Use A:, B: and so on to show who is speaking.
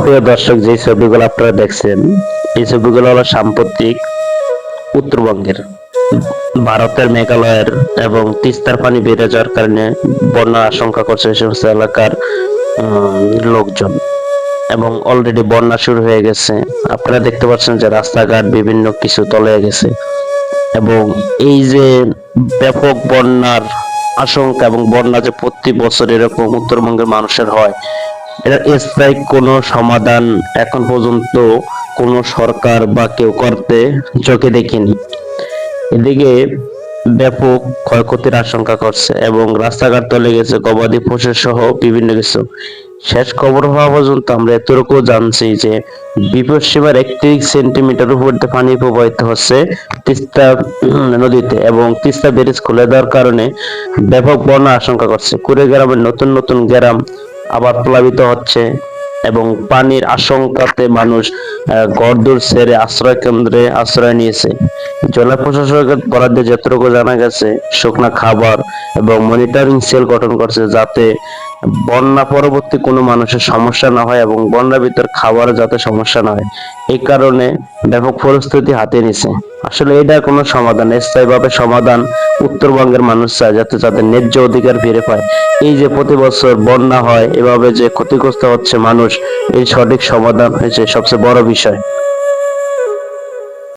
A: প্রিয় দর্শক, যে ছবিগুলো আপনারা দেখছেন, এই ছবিগুলো হলো সাম্প্রতিক উত্তরবঙ্গের ভারতের মেঘালয়ের এবং তিস্তার পানি বেড়ে যাওয়ার কারণে বন্যার আশঙ্কা করছে এই সমস্ত এলাকার লোকজন। এবং অলরেডি বন্যা শুরু হয়ে গেছে। আপনারা দেখতে পাচ্ছেন যে রাস্তাঘাট বিভিন্ন কিছু তলে গেছে। এবং এই যে ব্যাপক বন্যার আশঙ্কা এবং বন্যা যে প্রতি বছর এরকম উত্তরবঙ্গের মানুষের হয় এর স্থায়ী কোনো সমাধান এখন পর্যন্ত কোনো সরকার বা কেউ করতে চোখে দেখিনি। এদিকে ব্যাপক ক্ষয়ক্ষতির আশঙ্কা করছে এবং রাস্তাঘাট তলে গেছে, গবাদি সহ বিভিন্ন কিছু। শেষ খবর হওয়া পর্যন্ত আমরা এতটুকু জানছি যে বিপদ সীমার একত্রিশ সেন্টিমিটার উপর পানি প্রবাহিত হচ্ছে তিস্তা নদীতে এবং তিস্তা ব্যারেজ খুলে দেওয়ার কারণে ব্যাপক বন্যা আশঙ্কা করছে। কুড়ে গ্রামের নতুন নতুন গ্রাম আবার প্লাবিত হচ্ছে এবং পানির আশঙ্কাতে মানুষ ঘরদোর ছেড়ে আশ্রয় কেন্দ্রে আশ্রয় নিয়েছে। জেলা প্রশাসকের বরাদ্দে যতটুকু জানা গেছে, শুকনা খাবার এবং মনিটরিং সেল গঠন করছে যাতে বন্যা পরবর্তী কোনো মানুষের সমস্যা না হয় এবং বন্যার ভিতর খাবার যাতে সমস্যা না হয়। এই কারণে ব্যাপক পরিস্থিতি হাতে নিছে। আসলে এটা কোনো সমাধান, স্থায়ীভাবে সমাধান উত্তরবঙ্গের মানুষ চায়, যাতে তাদের ন্যায্য অধিকার ফিরে পায়। এই যে প্রতি বছর বন্যা হয়, এভাবে যে ক্ষতিগ্রস্ত হচ্ছে মানুষ এই সঠিক সমাধান হয়েছে সবচেয়ে বড় বিষয়।